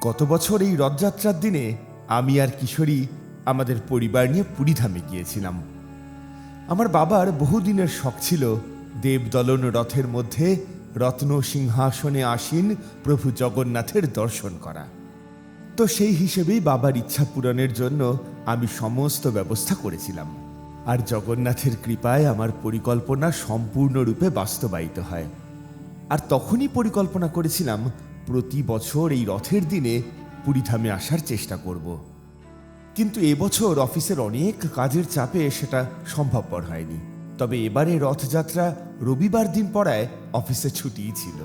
গত বছর এই রথযাত্রার দিনে আমি আর কিশোরী আমাদের পরিবার নিয়ে পুরীধামে গিয়েছিলাম। আমার বাবার বহুদিনের শখ ছিল দেবদলন রথের মধ্যে রত্ন সিংহাসনে আসীন প্রভু জগন্নাথের দর্শন করা। তো সেই হিসেবেই বাবার ইচ্ছা পূরণের জন্য আমি সমস্ত ব্যবস্থা করেছিলাম। আর জগন্নাথের কৃপায় আমার পরিকল্পনা সম্পূর্ণরূপে বাস্তবায়িত হয়। আর তখনই পরিকল্পনা করেছিলাম প্রতি বছর এই রথের দিনে পুরীধামে আসার চেষ্টা করব। কিন্তু এবছর অফিসের অনেক কাজের চাপে সেটা সম্ভবপর হয়নি। তবে এবারে রথযাত্রা রবিবার দিন পড়ায় অফিসে ছুটিই ছিল।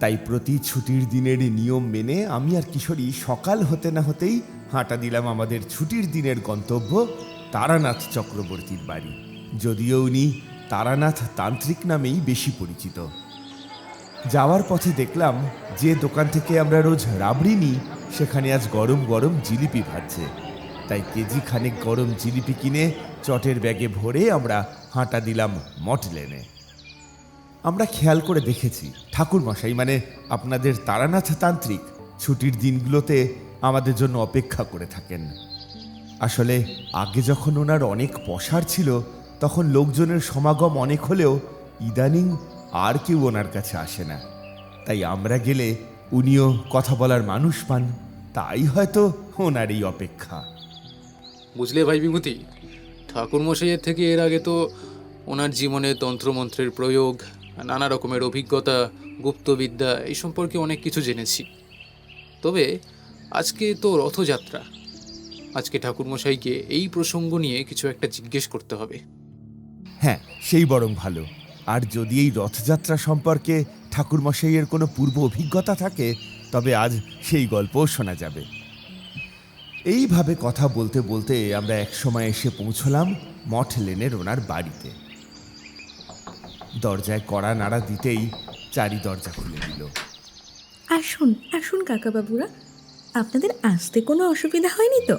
তাই প্রতি ছুটির দিনের নিয়ম মেনে আমি আর কিশোরী সকাল হতে না হতেই হাঁটা দিলাম আমাদের ছুটির দিনের গন্তব্য তারানাথ চক্রবর্তীর বাড়ি। যদিও উনি তারানাথ তান্ত্রিক নামেই বেশি পরিচিত। যাওয়ার পথে দেখলাম যে দোকান থেকে আমরা রোজ রাবড়ি নিই, সেখানে আজ গরম গরম জিলিপি ভাজছে। তাই কেজি খানেক গরম জিলিপি কিনে চটের ব্যাগে ভরে আমরা হাঁটা দিলাম মঠ লেনে। আমরা খেয়াল করে দেখেছি ঠাকুর মশাই মানে আপনাদের তারানাথ তান্ত্রিক ছুটির দিনগুলোতে আমাদের জন্য অপেক্ষা করে থাকেন। আসলে আগে যখন ওনার অনেক পসার ছিল, তখন লোকজনের সমাগম অনেক হলেও ইদানিং আর কেউ ওনার কাছে আসে না। তাই আমরা গেলে উনিও কথা বলার মানুষ পান তাই হয়তো ওনার এই অপেক্ষা। বুঝলে ভাই বিভূতি? ঠাকুরমশাইয়ের থেকে এর আগে তো ওনার জীবনে তন্ত্রমন্ত্রের প্রয়োগ নানা রকমের অভিজ্ঞতা গুপ্তবিদ্যা এই সম্পর্কে অনেক কিছু জেনেছি। তবে আজকে তো রথযাত্রা। আজকে ঠাকুরমশাইকে এই প্রসঙ্গ নিয়ে কিছু একটা জিজ্ঞেস করতে হবে। হ্যাঁ সেই বরং ভালো। আর যদি এই রথযাত্রা সম্পর্কে ঠাকুরমশাইয়ের কোনো পূর্ব অভিজ্ঞতা থাকে, তবে আজ সেই গল্পও শোনা যাবে। এইভাবে কথা বলতে বলতে আমরা একসময় এসে পৌঁছলাম মঠ লেনের ওনার বাড়িতে। দরজায় কড়া নাড়া দিতেই চারি দরজা খুলে দিল। আসুন আসুন কাকাবাবুরা। আপনাদের আসতে কোনো অসুবিধা হয়নি তো?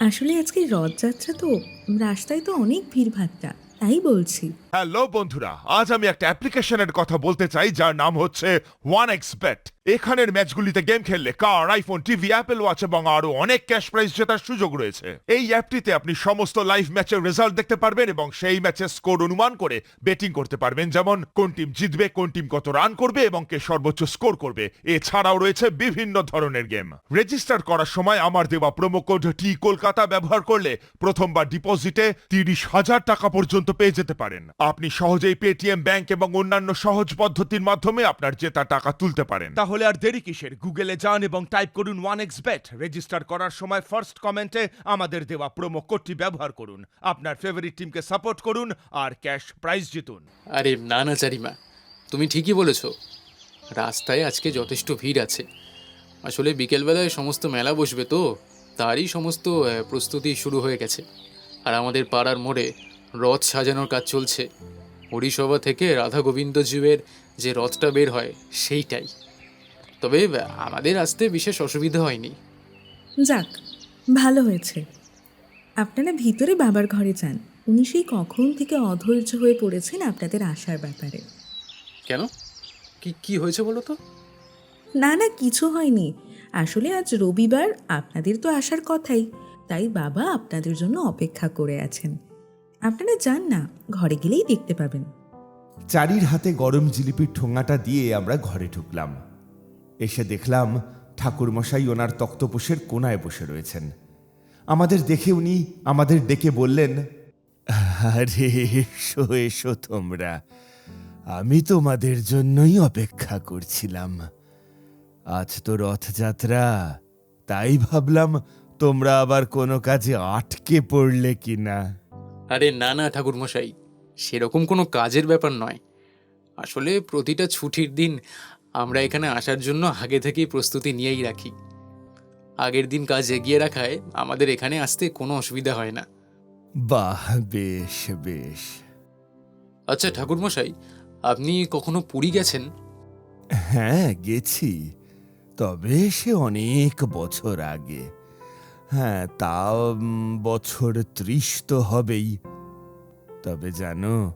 আসলে আজকে রথযাত্রা তো, রাস্তায় তো অনেক ভিড়ভাট্টা তাই বলছি। হ্যালো বন্ধুরা, আজ আমি একটা অ্যাপ্লিকেশনের কথা বলতে চাই, যার নাম হচ্ছে ওয়ান এক্স এখানের ম্যাচগুলিতে গেম খেললে car iPhone TV Apple watch এবং আরও অনেক ক্যাশ প্রাইজ জেতার সুযোগ রয়েছে। এই অ্যাপটিতে আপনি সমস্ত লাইভ ম্যাচের রেজাল্ট দেখতে পারবেন এবং সেই ম্যাচের স্কোর অনুমান করে বেটিং করতে পারবেন। যেমন, কোন টিম জিতবে, কোন টিম কত রান করবে এবং কে সর্বোচ্চ স্কোর করবে। এছাড়াও রয়েছে বিভিন্ন ধরনের গেম রেজিস্টার করার সময় আমার দেওয়া প্রোমো কোড টি কলকাতা ব্যবহার করলে প্রথমবার ডিপোজিটে তিরিশ হাজার টাকা পর্যন্ত পেয়ে যেতে পারেন। আপনি সহজেই পেটিএম ব্যাংক এবং অন্যান্য সহজ পদ্ধতির মাধ্যমে আপনার জেতা টাকা তুলতে পারেন। তাহলে আর দেরি কিসের? গুগলে যান এবং টাইপ করুন ওয়ান এক্স বেট রেজিস্টার করার সময় ফার্স্ট কমেন্টে আমাদের দেওয়া প্রোমো কোডটি ব্যবহার করুন। আপনার ফেভারিট টিমকে সাপোর্ট করুন আর ক্যাশ প্রাইজ জিতুন। আরে না না চারিমা তুমি ঠিকই বলেছ। রাস্তায় আজকে যথেষ্ট ভিড় আছে। আসলে বিকেলবেলায় সমস্ত মেলা বসবে তো তারই সমস্ত প্রস্তুতি শুরু হয়ে গেছে। আর আমাদের পাড়ার মোড়ে রথ সাজানোর কাজ চলছে। হরিসভা থেকে রাধা গোবিন্দজীবের যে রথটা বের হয় সেইটাই। তবে আমাদের আসতে বিশেষ অসুবিধা হয়নি। যাক ভালো হয়েছে। আপনারা ভিতরে বাবার ঘরে যান। উনি সেই কখন থেকে অধৈর্য হয়ে পড়েছেন আপনাদের আসার ব্যাপারে। কেন? কি কি হয়েছে বলো তো? না না কিছু হয়নি। আসলে আজ রবিবার আপনাদের তো আসার কথাই। তাই বাবা আপনাদের জন্য অপেক্ষা করে আছেন। আপনারা যান না, ঘরে গেলেই দেখতে পাবেন। চারির হাতে গরম জিলিপির ঠোঙাটা দিয়ে আমরা ঘরে ঢুকলাম। এসে দেখলাম ঠাকুরমশাই ওনার তক্তপোষের কোনায় বসে রয়েছেন। আমাদের দেখে উনি আমাদের ডেকে বললেন, আরে, এসো এসো তোমরা। আমি তোমাদের জন্যই অপেক্ষা করছিলাম। আজ তো রথযাত্রা। তাই ভাবলাম তোমরা আবার কোনো কাজে আটকে পড়লে কিনা? আরে না না ঠাকুরমশাই সেরকম কোনো কাজের ব্যাপার নয়। আসলে প্রতিটা ছুটির দিন আমরা এখানে আসার জন্য আগে থেকেই প্রস্তুতি নিয়েই রাখি। আগের দিন কাজ এগিয়ে রাখায় আমাদের এখানে আসতে কোনো অসুবিধা হয় না। বাহ বেশ বেশ। আচ্ছা ঠাকুরমশাই আপনি কখনো পুরী গেছেন? হ্যাঁ গেছি। তবে সে অনেক বছর আগে। হ্যাঁ উম, বছর ত্রিশ তো হবেই। তবে জানো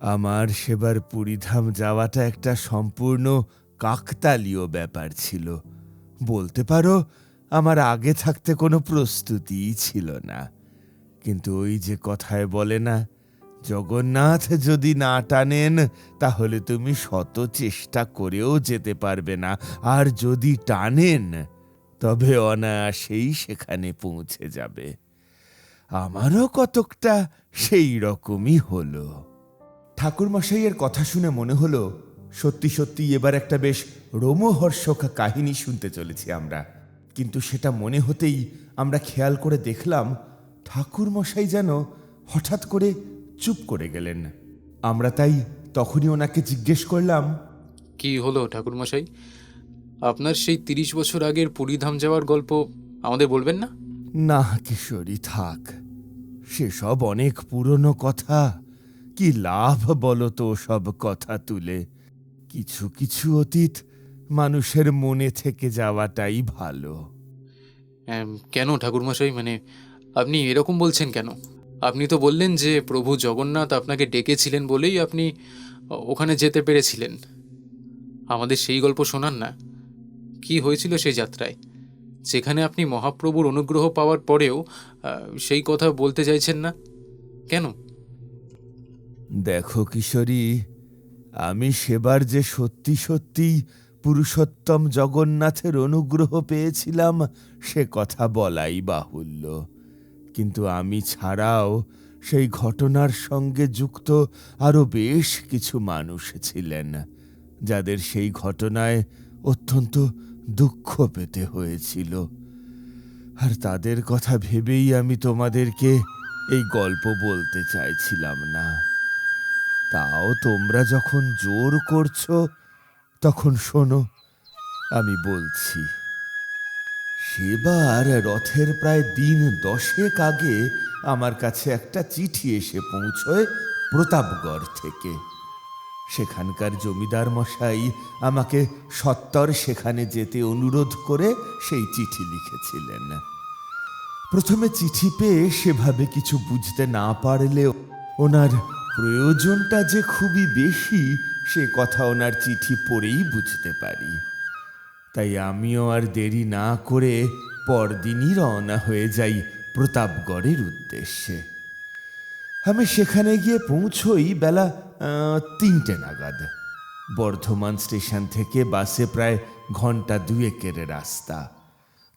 আমার সেবার পুরীধাম যাওয়াটা একটা সম্পূর্ণ কাকতালীয় ব্যাপার ছিল। বলতে পারো আমার আগে থাকতে কোনো প্রস্তুতিই ছিল না। কিন্তু ওই যে কথায় বলে না জগন্নাথ যদি না টানেন তাহলে তুমি শত চেষ্টা করেও যেতে পারবে না। আর যদি টানেন তবে অনায়াসেই সেখানে পৌঁছে যাবে। আমারও কতকটা সেই রকমই হলো। ঠাকুরমশাইয়ের কথা শুনে মনে হলো সত্যি সত্যি এবার একটা বেশ রোমহর্ষক কাহিনী শুনতে চলেছি আমরা। কিন্তু সেটা মনে হতেই আমরা খেয়াল করে দেখলাম ঠাকুরমশাই যেন হঠাৎ করে চুপ করে গেলেন। আমরা তাই তখনই ওনাকে জিজ্ঞেস করলাম কি হলো ঠাকুরমশাই? আপনার সেই তিরিশ বছর আগের পুরীধাম যাওয়ার গল্প আমাদের বলবেন না? না কিশোরী থাক। সেসব অনেক পুরনো কথা। কি লাভ বলো তো সব কথা তুলে? কিছু কিছু অতীত মানুষের মনে থেকে যাওয়াটাই ভালো। কেন ঠাকুরমশাই? মানে আপনি এরকম বলছেন কেন? আপনি তো বললেন যে প্রভু জগন্নাথ আপনাকে ডেকেছিলেন বলেই আপনি ওখানে যেতে পেরেছিলেন। আমাদের সেই গল্প শোনান না। কি হয়েছিল সেই যাত্রায়? যেখানে আপনি মহাপ্রভুর অনুগ্রহ পাওয়ার পরেও সেই কথা বলতে চাইছেন না? কেন? দেখো কিশোরী, আমি সেবার যে সত্যি সত্যি পুরুষোত্তম জগন্নাথের অনুগ্রহ পেয়েছিলাম, সে কথা বলাই বাহুল্য। কিন্তু আমি ছাড়াও সেই ঘটনার সঙ্গে যুক্ত আরও বেশ কিছু মানুষ ছিলেন, যাদের সেই ঘটনায় অত্যন্ত দুঃখ পেতে হয়েছিল। আর তাদের কথা ভেবেই আমি তোমাদেরকে এই গল্প বলতে চাইছিলাম না। তাও তোমরা যখন জোর করছ, তখন শোনো, আমি বলছি। সেবার রথের প্রায় দিন দশেক আগে আমার কাছে একটা চিঠি এসে পৌঁছয় প্রতাপগড় থেকে। সেখানকার জমিদার মশাই আমাকে সত্তর সেখানে যেতে অনুরোধ করে সেই চিঠি লিখেছিলেন। প্রথমে চিঠি পেয়ে সেভাবে কিছু বুঝতে না পারলেও ওনার প্রয়োজনটা যে খুবই বেশি, সে কথা ওনার চিঠি পড়েই বুঝতে পারি। তাই আমিও আর দেরি না করে পরদিনই রওনা হয়ে যাই প্রতাপগড়ের উদ্দেশ্যে। আমি সেখানে গিয়ে পৌঁছই বেলা তিনটে নাগাদ। বর্ধমান স্টেশন থেকে বাসে প্রায় ঘণ্টা দুয়েকের রাস্তা।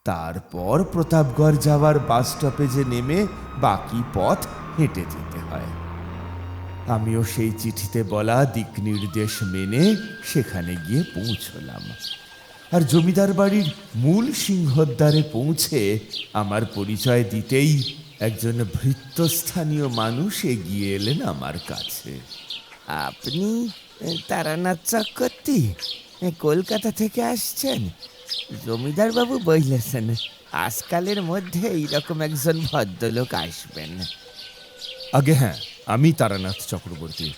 তারপর প্রতাপগড় যাওয়ার বাস স্টপেজে নেমে বাকি পথ হেঁটে যেতে হয়। আমিও সেই চিঠিতে বলা দিক নির্দেশ মেনে সেখানে গিয়ে পৌঁছলাম। আর জমিদার বাড়ির মূল সিংহদ্বারে পৌঁছে আমার পরিচয় দিতেই একজন ভৃত্যস্থানীয় মানুষ এগিয়ে এলেন আমার কাছে। আপনি তারানাথ চক্রবর্তী কলকাতা থেকে আসছেন। জমিদার বাবু বইলেছেন আজকালের মধ্যে এইরকম একজন ভদ্রলোক আসবেন। আগে হ্যাঁ আমি তারানাথ চক্রবর্তী।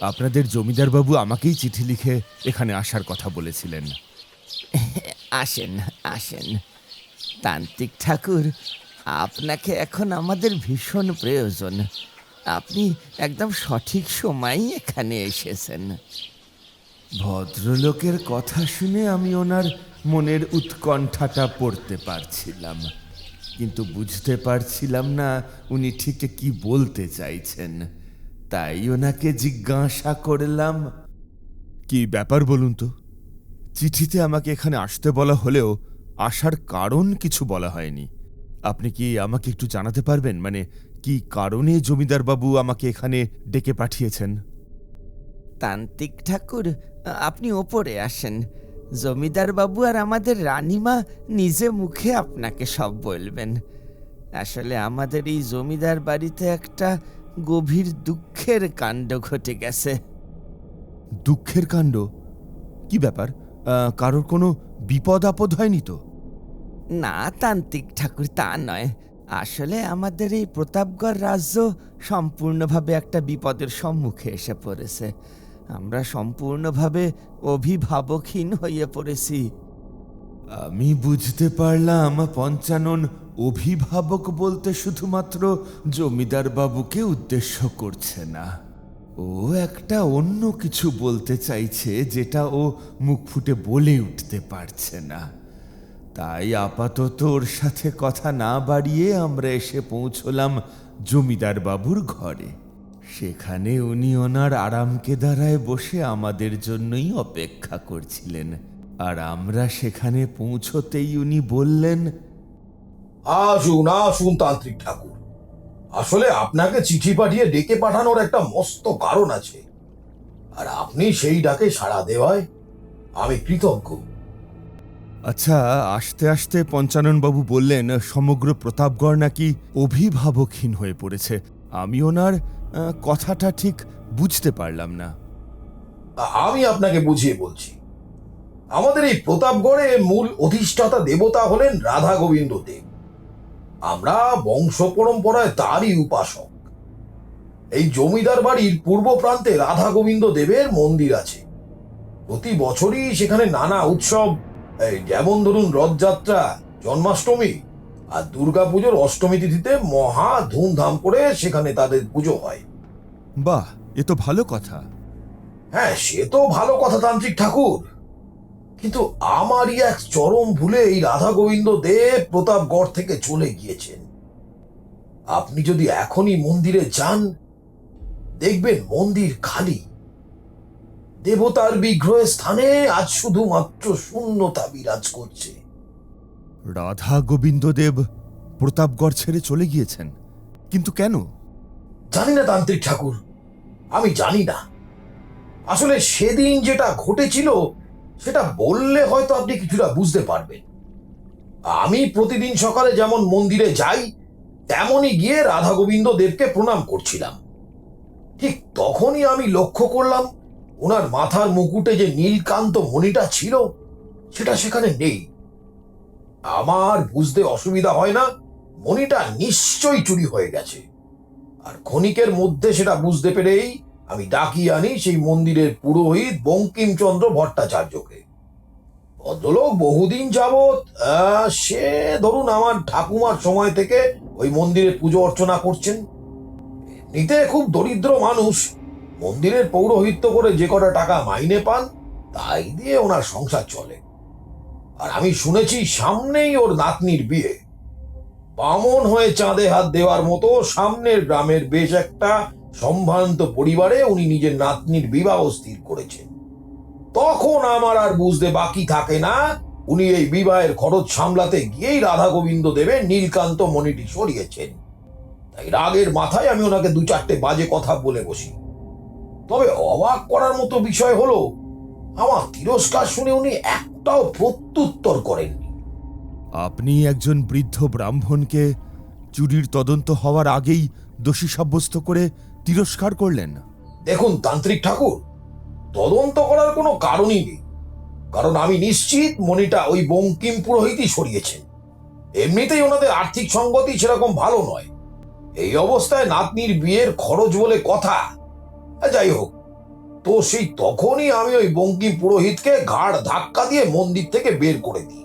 আপনাদের জমিদারবাবু আমাকেই চিঠি লিখে এখানে আসার কথা বলেছিলেন। আসেন আসেন। তান্ত্রিক ঠাকুর আপনাকে এখন আমাদের ভীষণ প্রয়োজন। আপনি একদম সঠিক সময় এখানে এসেছেন। ভদ্রলোকের কথা শুনে আমি ওনার মনের উৎকণ্ঠাটা পড়তে পারছিলাম। কিন্তু বুঝতে পারছিলাম না উনি ঠিক কি বলতে চাইছেন। তাই ওনাকে জিজ্ঞাসা করলাম কি ব্যাপার বলুন তো? চিঠিতে আমাকে এখানে আসতে বলা হলেও আসার কারণ কিছু বলা হয়নি। আপনি কি আমাকে একটু জানাতে পারবেন? মানে কি কারণে জমিদারবাবু আমাকে এখানে ডেকে পাঠিয়েছেন? তান্ত্রিক ঠাকুর আপনি ওপরে আসেন। জমিদার বাবু আর আমাদের রানীমা নিজে মুখে আপনাকে সব বলবেন। আসলে আমাদের এই জমিদার বাড়িতে একটা গভীর দুঃখের কাণ্ড ঘটে গেছে। দুঃখের কাণ্ড? কি ব্যাপার? কারোর কোনো বিপদ আপদ হয়নি তো? না তান্ত্রিক ঠাকুর তা নয়। আসলে আমাদের এই প্রতাপগড় রাজ্য সম্পূর্ণভাবে একটা বিপদের সম্মুখে এসে পড়েছে। আমরা সম্পূর্ণভাবে অভিভাবকহীন হয়ে পড়েছি। আমি বুঝতে পারলাম, পঞ্চানন অভিভাবক বলতে শুধুমাত্র জমিদার বাবুকে উদ্দেশ্য করছে না। ও একটা অন্য কিছু বলতে চাইছে, যেটা ও মুখ ফুটে বলে উঠতে পারছে না। তাই আপাতত ওর সাথে কথা না বাড়িয়ে আমরা এসে পৌঁছলাম জমিদার বাবুর ঘরে। সেখানে উনি ওনার আরামকে দাঁড়ায় বসে আমাদের জন্যই অপেক্ষা করছিলেন। আর আমরা সেখানে পৌঁছতেই উনি বললেন, আসুন আসুন তান্ত্রিক ঠাকুর। আসলে আপনাকে চিঠি পাঠিয়ে ডেকে পাঠানোর একটা মস্ত কারণ আছে। আর আপনি সেই ডাকে সাড়া দেওয়ায় আমি কৃতজ্ঞ। আচ্ছা আসতে আসতে পঞ্চাননবাবু বললেন, সমগ্র প্রতাপগড় নাকি অভিভাবকহীন হয়ে পড়েছে। আমি ওনার কথাটা ঠিক বুঝতে পারলাম না। আমি আপনাকে বুঝিয়ে বলছি, আমাদের এই প্রতাপগড়ে মূল অধিষ্ঠাতা দেবতা হলেন রাধা গোবিন্দ দেব। আমরা বংশ পরম্পরায় তারই উপাসক। এই জমিদার বাড়ির পূর্ব প্রান্তে রাধা গোবিন্দ দেবের মন্দির আছে। প্রতি বছরই সেখানে নানা উৎসব এই যেমন ধরুন রথযাত্রা জন্মাষ্টমী আর দুর্গা পুজোর অষ্টমী তিথিতে মহা ধুমধাম করে সেখানে তাদের পুজো হয়। বাহ এ তো ভালো কথা। হ্যাঁ সে তো ভালো কথা তান্ত্রিক ঠাকুর। কিন্তু আমারই এক চরম ভুলে এই রাধা গোবিন্দ দেব প্রতাপগড় থেকে চলে গিয়েছেন। আপনি যদি এখনই মন্দিরে যান দেখবেন মন্দির খালি। দেবতার বিগ্রহের স্থানে আজ শুধুমাত্র শূন্যতা বিরাজ করছে। রাধা গোবিন্দদেব প্রতাপগড় ছেড়ে চলে গিয়েছেন। কিন্তু কেন? জানি না তান্ত্রিক ঠাকুর আমি জানি না। আসলে সেদিন যেটা ঘটেছিল সেটা বললে হয়তো আপনি কিছুটা বুঝতে পারবেন। আমি প্রতিদিন সকালে যেমন মন্দিরে যাই তেমনই গিয়ে রাধা গোবিন্দ দেবকে প্রণাম করছিলাম। ঠিক তখনই আমি লক্ষ্য করলাম ওনার মাথার মুকুটে যে নীলকান্ত মণিটা ছিল, সেটা সেখানে নেই। আমার বুঝতে অসুবিধা হয় না, মণিটা নিশ্চয়ই চুরি হয়ে গেছে। আর ক্ষণিকের মধ্যে সেটা বুঝতে পেরেই আমি ডাকিয়ে আনি সেই মন্দিরের পুরোহিত বঙ্কিমচন্দ্র ভট্টাচার্যকে। ভদ্রলোক বহুদিন যাবৎ সে ধরুন আমার ঠাকুমার সময় থেকে ওই মন্দিরে পুজো অর্চনা করছেন। নিতে খুব দরিদ্র মানুষ মন্দিরের পৌরোহিত্য করে যে কটা টাকা মাইনে পান, তাই দিয়ে ওনার সংসার চলে। আর আমি শুনেছি সামনেই ওর নাতনির বিয়ে। বামন হয়ে চাঁদে হাত দেওয়ার মতো সামনের গ্রামের বেশ একটা সম্ভ্রান্ত পরিবারে উনি নিজের নাতনির বিবাহ স্থির করেছেন। তখন আমার আর বুঝতে বাকি থাকে না, উনি এই বিবাহের খরচ সামলাতে গিয়েই রাধা গোবিন্দ দেবের নীলকান্ত মণিটি সরিয়েছেন। তাই রাগের মাথায় আমি ওনাকে দু চারটে বাজে কথা বলে বসি। তবে অবাক করার মতো বিষয় হলো আমার তিরস্কার শুনে উনি একটাও প্রত্যুত্তর করেননি। আপনি একজন বৃদ্ধ ব্রাহ্মণকে চুরির তদন্ত হওয়ার আগেই দোষী সাব্যস্ত করে তিরস্কার করলেন। দেখুন তান্ত্রিক ঠাকুর তদন্ত করার কোনো কারণই নেই। কারণ আমি নিশ্চিত মণিটা ওই বঙ্কিম পুরোহিতই সরিয়েছেন। এমনিতেই ওনাদের আর্থিক সঙ্গতি সেরকম ভালো নয়। এই অবস্থায় নাতনির বিয়ের খরচ বলে কথা যাই হোক। তো সেই তখনই আমি ওই বঙ্কিম পুরোহিতকে ঘাড় ধাক্কা দিয়ে মন্দির থেকে বের করে দিই।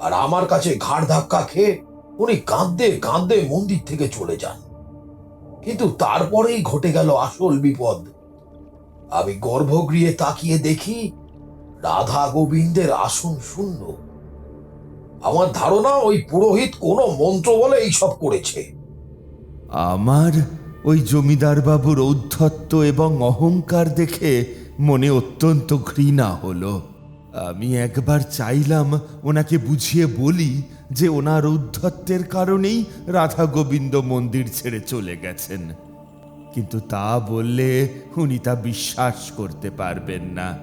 আর আমার কাছে ঘাড় ধাক্কা খেয়ে উনি কাঁদতে কাঁদতে মন্দির থেকে চলে যান। কিন্তু তারপরেই ঘটে গেল আসল বিপদ। আমি গর্ভগৃহে তাকিয়ে দেখি রাধা গোবিন্দের আসন শূন্য। আমার ধারণা ওই পুরোহিত কোনো মন্ত্র বলে এইসব করেছে। আমার ওই জমিদার বাবুর ঔদ্ধত্য এবং অহংকার দেখে মনে অত্যন্ত ঘৃণা হলো। আমি একবার চাইলাম ওনাকে বুঝিয়ে বলি যে ওনার ঔদ্ধত্যের কারণেই রাধা গোবিন্দ মন্দির ছেড়ে চলে গেছেন। কিন্তু তা বললে উনি তা বিশ্বাস করতে পারবেন না।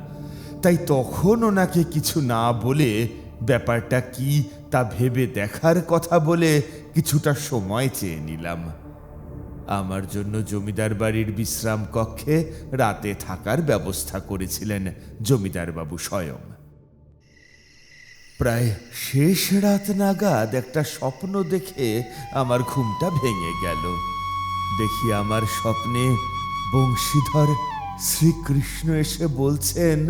তাই তখন ওনাকে কিছু না বলে ব্যাপারটা কি তা ভেবে দেখার কথা বলে কিছুটা সময় চেয়ে নিলাম। আমার জন্য জমিদার বাড়ির বিশ্রাম কক্ষে রাতে থাকার ব্যবস্থা করেছিলেন জমিদার বাবু স্বয়ং। প্রায় শেষ রাত নাগাদ একটা স্বপ্ন দেখে আমার ঘুমটা ভেঙে গেল। দেখি আমার স্বপ্নে বংশীধর শ্রীকৃষ্ণ এসে বলছেন,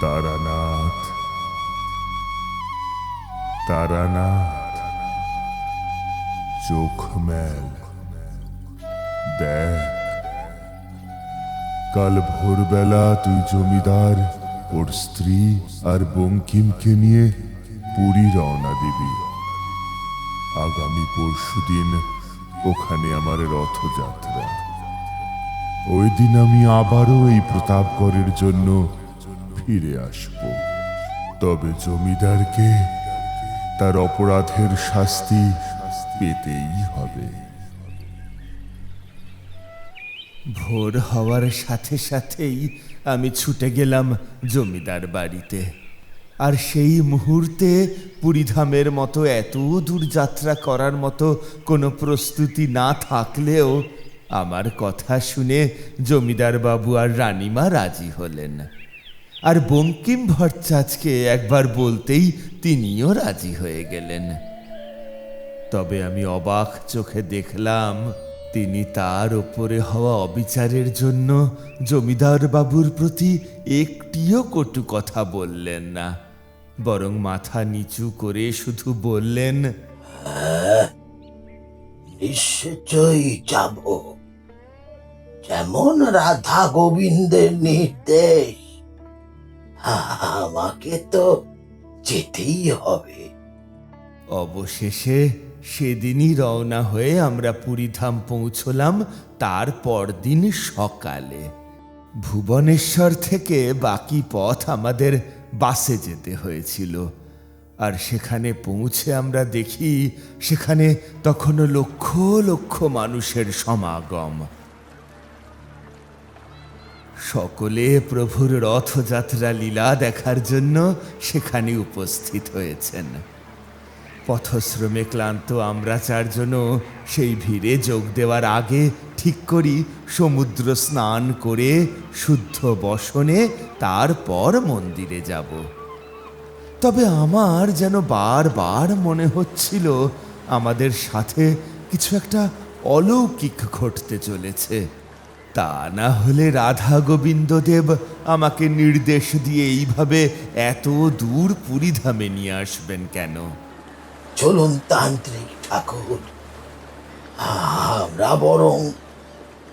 তারানাথ তারানাথ, চোখ মেল। দেখ। কাল ভোরবেলা তুই জমিদার, ওর স্ত্রী আর বঙ্কিমকে নিয়ে পুরী রওনা দিবি। আগামী পরশুদিন ওখানে আমার রথযাত্রা। ওই দিন আমি আবারও এই প্রতাপগড়ের জন্য ফিরে আসব। তবে জমিদারকে তার অপরাধের শাস্তি পেতেই হবে। ভোর হওয়ার সাথে সাথেই আমি ছুটে গেলাম জমিদার বাড়িতে। আর সেই মুহূর্তে পুরীধামের মতো এত দূর যাত্রা করার মতো কোনো প্রস্তুতি না থাকলেও আমার কথা শুনে জমিদার বাবু আর রানীমা রাজি হলেন। আর বঙ্কিম ভট্টাচার্যকে একবার বলতেই তিনিও রাজি হয়ে গেলেন। তবে আমি অবাক চোখে দেখলাম তিনি তার ওপরে হওয়া অবিচারের জন্য জমিদার বাবুর প্রতি একটিও কটু কথা বললেন না বরং মাথা নিচু করে শুধু বললেন নিশ্চয়ই যাব। যেমন রাধা গোবিন্দের নির্দেশ আমাকে তো যেতেই হবে। অবশেষে সেদিনই রওনা হয়ে আমরা পুরীধাম পৌঁছলাম তার পরদিন সকালে। ভুবনেশ্বর থেকে বাকি পথ আমাদের বাসে যেতে হয়েছিল। আর সেখানে পৌঁছে আমরা দেখি, সেখানে তখনও লক্ষ লক্ষ মানুষের সমাগম। সকলে প্রভুর রথযাত্রা লীলা দেখার জন্য সেখানে উপস্থিত হয়েছেন। পথশ্রমে ক্লান্ত আমরা চারজনও সেই ভিড়ে যোগ দেওয়ার আগে ঠিক করি সমুদ্র স্নান করে শুদ্ধ বসনে তারপর মন্দিরে যাব। তবে আমার যেন বারবার মনে হচ্ছিল আমাদের সাথে কিছু একটা অলৌকিক ঘটতে চলেছে। তা না হলে রাধা গোবিন্দদেব আমাকে নির্দেশ দিয়ে এইভাবে এত দূর পুরীধামে নিয়ে আসবেন কেন? চলুন তান্ত্রিক ঠাকুর। আমরা বরং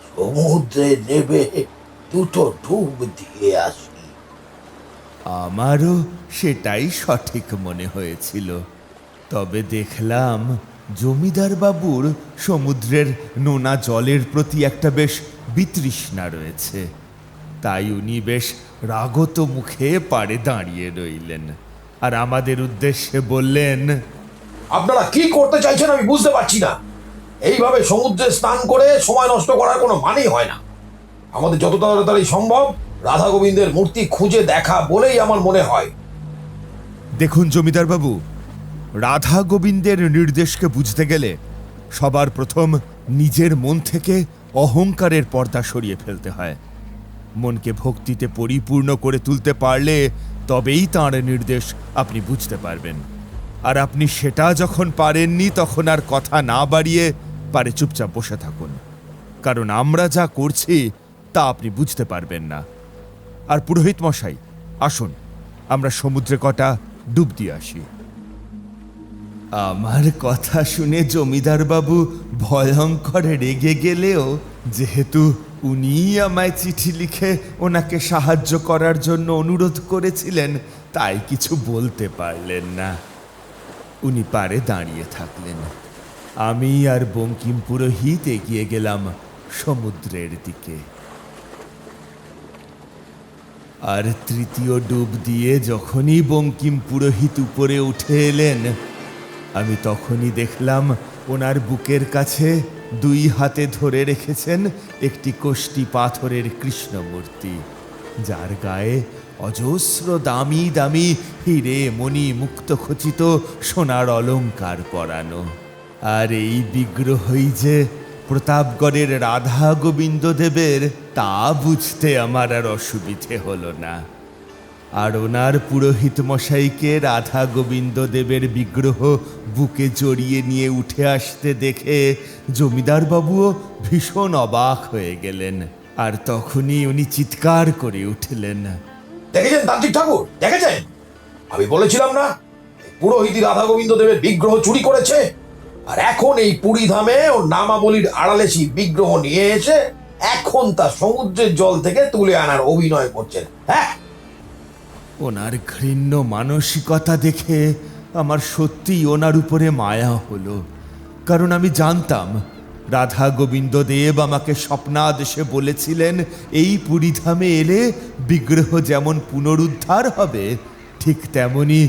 সমুদ্রে নেবে দুটো ডুব দিয়ে আসি। আমারও সেটাই সঠিক মনে হয়েছিল। তবে দেখলাম জমিদার বাবুর সমুদ্রের নোনা জলের প্রতি একটা বেশ বিতৃষ্ণা রয়েছে। তাই উনি বেশ রাগত মুখে পাড়ে দাঁড়িয়ে রইলেন। আর আমাদের উদ্দেশ্যে বললেন আপনারা কি করতে চাইছেন আমি বুঝতে পারছি না। এইভাবে সমুদ্রে স্নান করে সময় নষ্ট করার কোনো মানেই হয় না। আমাদের যত তাড়াতাড়ি সম্ভব রাধা গোবিন্দের মূর্তি খুঁজে দেখা বলেই আমার মনে হয়। দেখুন জমিদার বাবু, রাধা গোবিন্দের নির্দেশকে বুঝতে গেলে সবার প্রথম নিজের মন থেকে অহংকারের পর্দা সরিয়ে ফেলতে হয়। মনকে ভক্তিতে পরিপূর্ণ করে তুলতে পারলে তবেই তাঁর নির্দেশ আপনি বুঝতে পারবেন। আর আপনি সেটা যখন পারেননি, তখন আর কথা না বাড়িয়ে পারে চুপচাপ বসে থাকুন। কারণ আমরা যা করছি, তা আপনি বুঝতে পারবেন না। আর পুরোহিত মশাই, আসুন, আমরা সমুদ্রে কটা ডুব দিয়ে আসি। আমার কথা শুনে জমিদার বাবু ভয়ঙ্কর রেগে গেলেও, যেহেতু উনি আমায় চিঠি লিখে ওনাকে সাহায্য করার জন্য অনুরোধ করেছিলেন, তাই কিছু বলতে পারলেন না। উনি পারে দাঁড়িয়ে থাকলেন। আমি আর বঙ্কিম পুরোহিত এগিয়ে গেলাম সমুদ্রের দিকে। আর তৃতীয় ডুব দিয়ে যখনই বঙ্কিম পুরোহিত উপরে উঠে এলেন, আমি তখনই দেখলাম ওনার বুকের কাছে দুই হাতে ধরে রেখেছেন একটি কোষ্টি পাথরের কৃষ্ণমূর্তি। যার গায়ে অজস্র দামি দামি হিরে মণি মুক্তখচিত সোনার অলংকার পরানো। আর এই বিগ্রহই যে প্রতাপগড়ের রাধা গোবিন্দ দেবের, তা বুঝতে আমার আর অসুবিধে হলো না। আর ওনার পুরোহিত মশাইকে রাধা গোবিন্দ দেবের বিগ্রহ বুকে জড়িয়ে নিয়ে উঠে আসতে দেখে জমিদার বাবুও ভীষণ অবাক হয়ে গেলেন। আর তখনই উনি চিৎকার করে উঠলেন। দেখেছেন তান্ত্রিক ঠাকুর? দেখেছেন? আমি বলেছিলাম না পুরোহিতি রাধা গোবিন্দ দেবের বিগ্রহ চুরি করেছে আর এখন এই পুরী ধামে ও নামাবলির আড়ালে সেই বিগ্রহ নিয়ে এসে এখন তা সমুদ্রের জল থেকে তুলে আনার অভিনয় করছেন। হ্যাঁ? ওনার ঘৃণ্য মানসিকতা দেখে আমার সত্যিই ওনার উপরে মায়া হলো। কারণ আমি জানতাম রাধা গোবিন্দ দেব আমাকে স্বপ্নাদেশে বলেছিলেন, এই পুরীধামে এলে বিগ্রহ যেমন পুনরুদ্ধার হবে, ঠিক তেমনি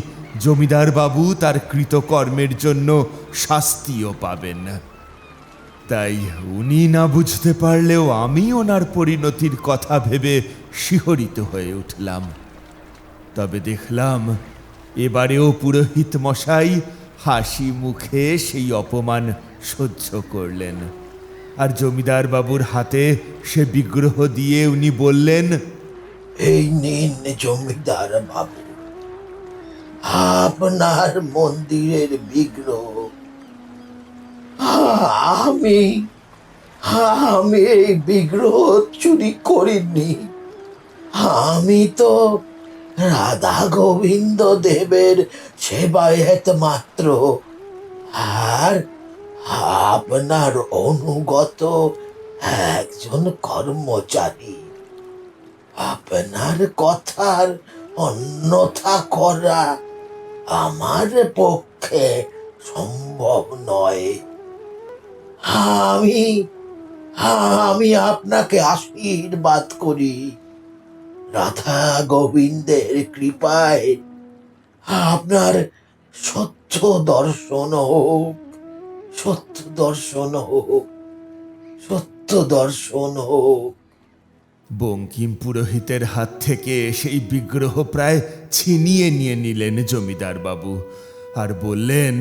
জমিদার বাবু তার কৃতকর্মের জন্য শাস্তিও পাবেন। তাই উনি না বুঝতে পারলেও আমি ওনার পরিণতির কথা ভেবে শিহরিত হয়ে উঠলাম। তবে দেখলাম এবারেও পুরোহিত মশাই হাসি মুখে সেই অপমান সহ্য করলেন। আর জমিদার বাবুর হাতে সে বিগ্রহ দিয়ে উনি বললেন, এই নিন জমিদার বাবু, আপনার মন্দিরের বিগ্রহ। আমি আমি এই বিগ্রহ চুরি করিনি। আমি তো রাধা গোবিন্দ দেবের সেবায়েত মাত্র। আর আপনার অনুগত একজন কর্মচারী। আপনার কথার অন্যথা করা আমার পক্ষে সম্ভব নয়। আমি আমি আপনাকে আশীর্বাদ করি। রাধা গোবিন্দের কৃপায় আপনার সত্য দর্শন হোক সত্য দর্শন হোক সত্য দর্শন হোক। বঙ্কিম পুরোহিতের হাত থেকে সেই বিগ্রহ প্রায় ছিনিয়ে নিয়ে নিলেন জমিদার বাবু আর বললেন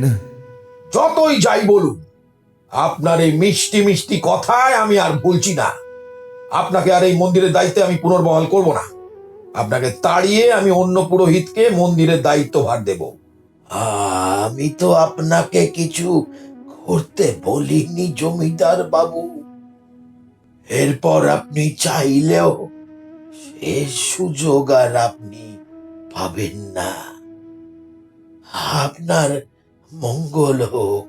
যতই যাই বলুন আপনার এই মিষ্টি মিষ্টি কথায় আমি আর বলছি না। আপনাকে আর এই মন্দিরের দায়িত্বে আমি পুনর্বহাল করব না। আপনাকে তাড়িয়ে আমি অন্য পুরোহিতকে মন্দিরের দায়িত্বভার দেব। আমি তো আপনাকে কিছু করতে বলিনি জমিদার বাবু। এরপর আপনি চাইলেও সে সুযোগ আর আপনি পাবেন না। আপনার মঙ্গল হোক।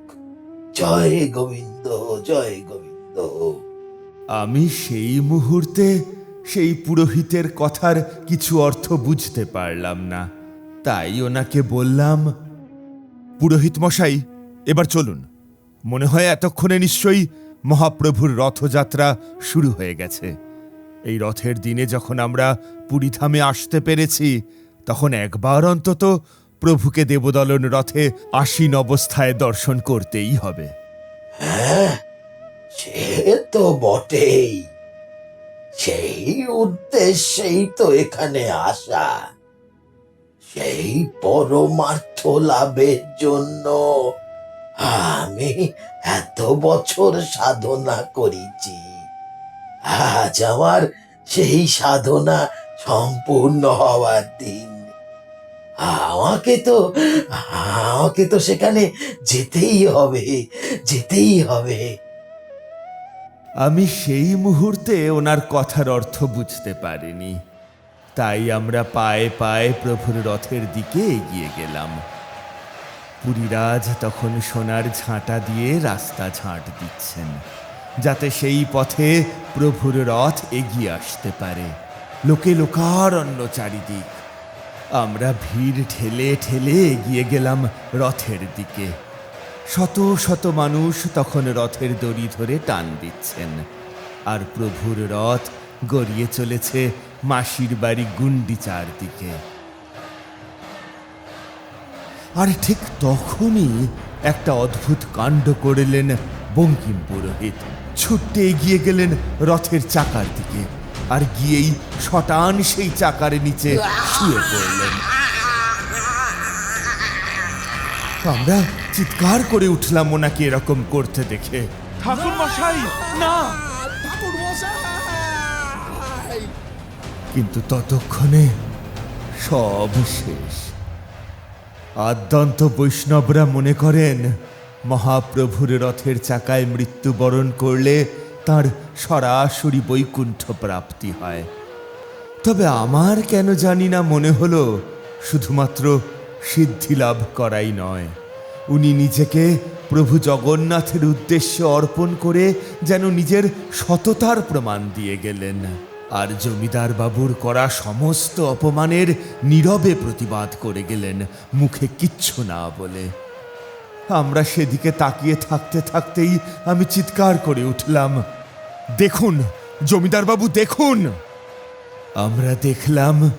জয় গোবিন্দ জয় গোবিন্দ। আমি সেই মুহূর্তে সেই পুরোহিতের কথার কিছু অর্থ বুঝতে পারলাম না। তাই ওনাকে বললাম পুরোহিত মশাই এবার চলুন। মনে হয় এতক্ষণে নিশ্চয়ই মহাপ্রভুর রথযাত্রা শুরু হয়ে গেছে। এই রথের দিনে যখন আমরা পুরীধামে আসতে পেরেছি, তখন একবার অন্তত প্রভুকে দেবদলন রথে আসীন অবস্থায় দর্শন করতেই হবে। হ্যাঁ সে তো বটেই। সেই উদ্দেশ্যেই তো এখানে আসা। সেই পরমার্থ লাভের জন্য আমি এত বছর সাধনা করেছি। আজ আমার সেই সাধনা সম্পূর্ণ হওয়ার দিন। আমাকে তো আমাকে তো সেখানে যেতেই হবে যেতেই হবে। আমি সেই মুহূর্তে ওনার কথার অর্থ বুঝতে পারিনি। তাই আমরা পায়ে পায়ে প্রভুর রথের দিকে এগিয়ে গেলাম। পুরীরাজ তখন সোনার ঝাঁটা দিয়ে রাস্তা ঝাঁট দিচ্ছেন, যাতে সেই পথে প্রভুর রথ এগিয়ে আসতে পারে। লোকে লোকার লোকারণ্য চারিদিক। আমরা ভিড় ঠেলে ঠেলে এগিয়ে গেলাম রথের দিকে। শত শত মানুষ তখন রথের দড়ি ধরে টান দিচ্ছেন, আর প্রভুর রথ গড়িয়ে চলেছে মাসির বাড়ি গুন্ডিচার দিকে। আর ঠিক তখনই একটা অদ্ভুত কাণ্ড করলেন বঙ্কিম পুরোহিত। ছুটতে এগিয়ে গেলেন রথের চাকার দিকে আর গিয়েই শটান সেই চাকার নিচে শুয়ে পড়লেন। আমরা চিৎকার করে উঠলাম ওনাকে এরকম করতে দেখে। ঠাকুর মশাই না। কিন্তু ততক্ষণে সব শেষ। আদ্যন্ত বৈষ্ণবরা মনে করেন, মহাপ্রভুর রথের চাকায় মৃত্যুবরণ করলে তার সরাসরি বৈকুণ্ঠ প্রাপ্তি হয়। তবে আমার কেন জানি না মনে হলো, শুধুমাত্র সিদ্ধি লাভ করাই নয়। উনি নিজেকে প্রভু জগন্নাথের উদ্দেশ্যে অর্পণ করে যেন নিজের সততার প্রমাণ দিয়ে গেলেন। আর জমিদার বাবুর করা সমস্ত অপমানের নীরবে প্রতিবাদ করে গেলেন, মুখে কিচ্ছু না বলে। আমরা সেদিকে তাকিয়ে থাকতে থাকতেই আমি চিৎকার করে উঠলাম, দেখুন, জমিদার বাবু, দেখুন! আমরা দেখলাম,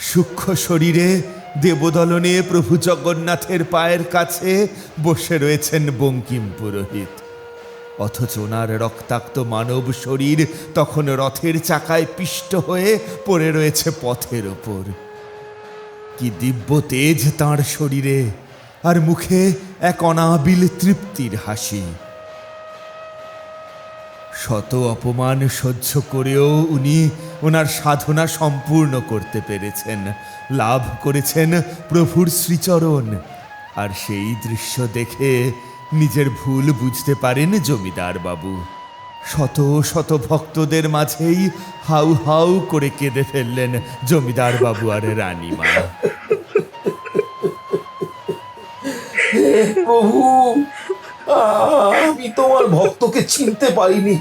সূক্ষ্ম শরীরে দেবদলনে প্রভু জগন্নাথের পায়ের কাছে বসে রয়েছেন বঙ্কিম পুরোহিত। অথচ ওনার রক্তাক্ত মানব শরীর তখন রথের চাকায় পিষ্ট হয়ে পড়ে রয়েছে পথের ওপর। কি দিব্য তেজ তাঁর শরীরে আর মুখে এক অনাবিল তৃপ্তির হাসি। শত অপমান সহ্য করেও উনি ওনার সাধনা সম্পূর্ণ করতে পেরেছেন, লাভ করেছেন প্রভুর শ্রীচরণ। আর সেই দৃশ্য দেখে নিজের ভুল বুঝতে পারেন জমিদার বাবু। শত শত ভক্তদের মাঝেই হাউ হাউ করে কেঁদে ফেললেন জমিদার বাবু আর রানীমা। প্রভু, আমি তোমার ভক্তকে চিনতে পারিনি।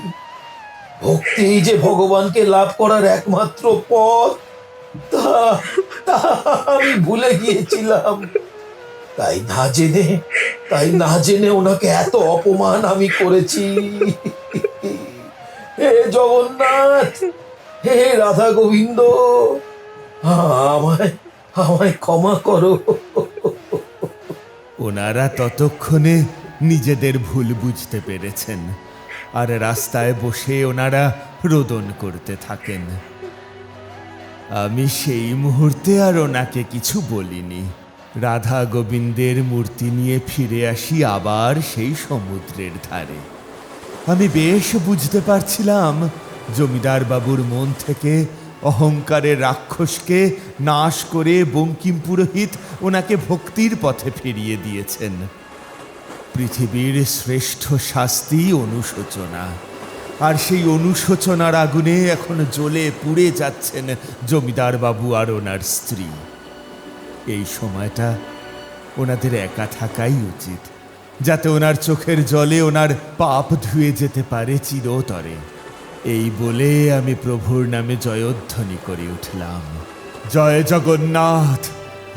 ভক্তি যে ভগবানকে লাভ করার একমাত্র পথ তা আমি ভুলে গিয়েছিলাম। তাই না জেনে তাই না জেনে ওনাকে এত অপমান আমি করেছি। হে জগন্নাথ, হে রাধা গোবিন্দ, আমায় আমায় ক্ষমা করো। ওনারা ততক্ষণে নিজেদের ভুল বুঝতে পেরেছেন আর রাস্তায় বসে ওনারা রোদন করতে থাকেন। আমি সেই মুহূর্তে আর ওনাকে কিছু বলিনি। রাধা গোবিন্দের মূর্তি নিয়ে ফিরে আসি আবার সেই সমুদ্রের ধারে। আমি বেশ বুঝতে পারছিলাম, জমিদার বাবুর মন থেকে অহংকারের রাক্ষসকে নাশ করে বঙ্কিম পুরোহিত ওনাকে ভক্তির পথে ফিরিয়ে দিয়েছেন। পৃথিবীর শ্রেষ্ঠ শাস্তি অনুশোচনা, আর সেই অনুশোচনার আগুনে এখন জ্বলে পুড়ে যাচ্ছেন জমিদার বাবু আর ওনার স্ত্রী। এই সময়টা ওনাদের একা থাকাই উচিত, যাতে ওনার চোখের জলে ওনার পাপ ধুয়ে যেতে পারে চিরতরে। এই বলে আমি প্রভুর নামে জয়ধ্বনি করে উঠলাম। জয় জগন্নাথ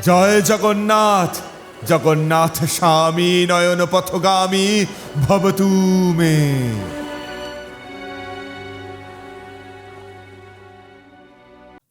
জয় জগন্নাথ জগন্নাথ স্বামী নয়ন পথগামী ভবতু মে।